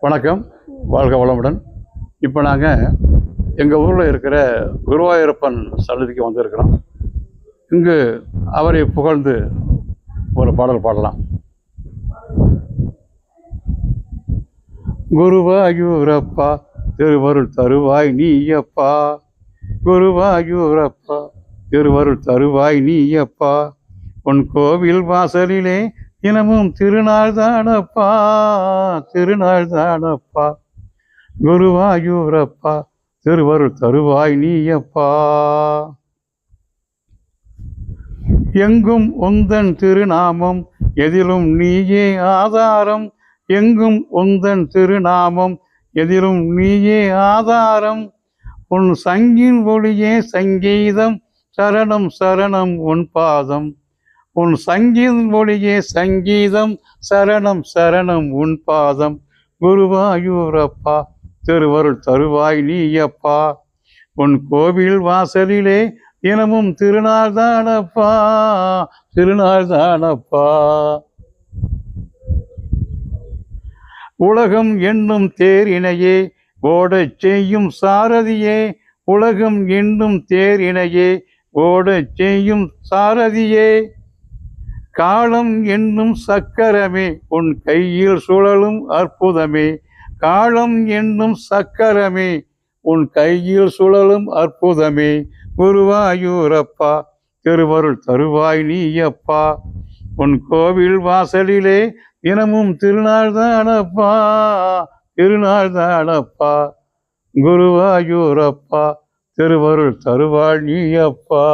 வணக்கம். வாழ்க வளமுடன். இப்போ நாங்கள் எங்கள் ஊரில் இருக்கிற குருவாயூரப்பன் சன்னதிக்கு வந்திருக்கிறோம். இங்கு அவரை புகழ்ந்து ஒரு பாடல் பாடலாம். குருவாயூரப்பா திருவருள் தருவாய் நீயப்பா. குருவாயூரப்பா திருவருள் தருவாய் நீயப்பா. உன் கோவில் வாசலிலே தினமும் திருநாள் தானப்பா திருநாள் தானப்பா. குருவாயூரப்பா திருவருள் தருவாய் நீயப்பா. எங்கும் உந்தன் திருநாமம் எதிலும் நீயே ஆதாரம். எங்கும் உந்தன் திருநாமம் எதிலும் நீயே ஆதாரம். உன் சங்கின் ஒளியே சங்கீதம் சரணம் சரணம் உன் பாதம். உன் சங்கீதம் மொழியே சங்கீதம் சரணம் சரணம் உன் பாதம். குருவாயூரப்பா திருவருள் தருவாய் நீயப்பா. உன் கோவில் வாசலிலே தினமும் திருநாள் தானப்பா திருநாள் தானப்பா. உலகம் என்னும் தேரினையே ஓடச் செய்யும் சாரதியே. உலகம் என்னும் தேரினையே ஓடச் செய்யும் சாரதியே. காலம் என்னும் சக்கரமே உன் கையில் சுழலும் அற்புதமே. காலம் என்னும் சக்கரமே உன் கையில் சுழலும் அற்புதமே. குருவாயூரப்பா திருவருள் தருவாய் நீயப்பா. உன் கோவில் வாசலிலே தினமும் திருநாள் தானப்பா திருநாள் தானப்பா குருவாயூரப்பா திருவருள் தருவாய் நீயப்பா.